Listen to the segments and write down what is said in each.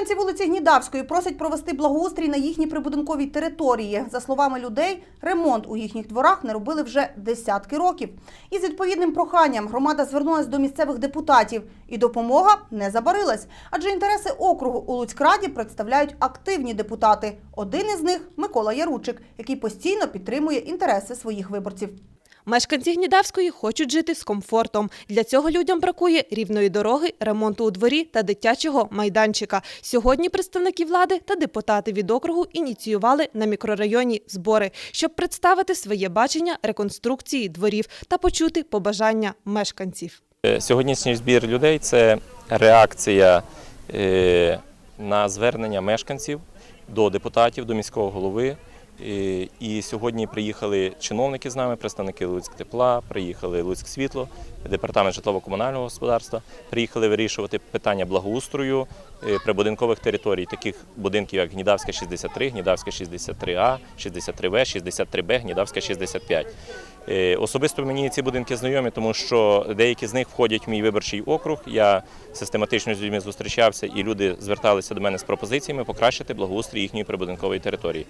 Мешканці вулиці Гнідавської просять провести благоустрій на їхній прибудинковій території. За словами людей, ремонт у їхніх дворах не робили вже десятки років. І з відповідним проханням громада звернулася до місцевих депутатів. І допомога не забарилась. Адже інтереси округу у Луцькраді представляють активні депутати. Один із них Микола Яручик, який постійно підтримує інтереси своїх виборців. Мешканці Гнідавської хочуть жити з комфортом. Для цього людям бракує рівної дороги, ремонту у дворі та дитячого майданчика. Сьогодні представники влади та депутати від округу ініціювали на мікрорайоні збори, щоб представити своє бачення реконструкції дворів та почути побажання мешканців. Е, Сьогоднішній збір людей це реакція е, на звернення мешканців до депутатів, до міського голови. Е, І сьогодні приїхали чиновники з нами, представники Луцьк тепла, приїхали Луцьк світло, департамент житлово-комунального господарства. Приїхали вирішувати питання благоустрою е, прибудинкових територій, таких будинків, як Гнідавська 63, Гнідавська 63А, 63В, 63Б, Гнідавська 65. Е, Особисто мені ці будинки знайомі, тому що деякі з них входять в мій виборчий округ. Я систематично з людьми зустрічався, і люди зверталися до мене з пропозиціями покращити благоустрій їхньої прибудинкової території.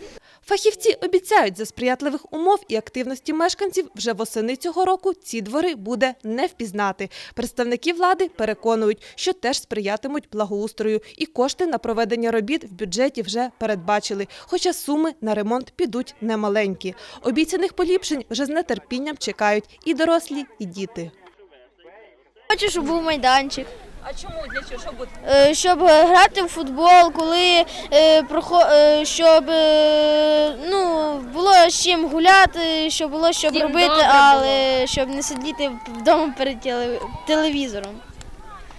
Фахівці обіцяють, за сприятливих умов і активності мешканців вже восени цього року ці двори буде не впізнати. Представники влади переконують, що теж сприятимуть благоустрою, і кошти на проведення робіт в бюджеті вже передбачили. Хоча суми на ремонт підуть немаленькі. Обіцяних поліпшень вже з нетерпінням чекають і дорослі, і діти. Хочу, щоб був майданчик. А чому для чого що буде? Е, Щоб грати в футбол, коли е, прохо- е, щоб е, ну, було з чим гуляти, щоб було що Всім робити, добре але щоб не сидіти вдома перед теле- телевізором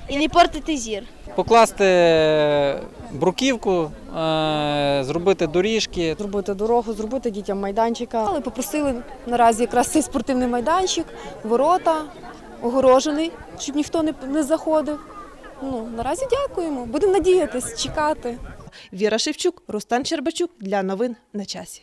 і не портити зір. покласти бруківку, е, зробити доріжки. зробити дорогу, зробити дітям майданчика. Але попросили наразі якраз цей спортивний майданчик, ворота, огорожений, щоб ніхто не, не заходив. Ну, наразі дякуємо. Будемо надіятись, чекати. Віра Шевчук, Рустан Щербачук для новин на часі.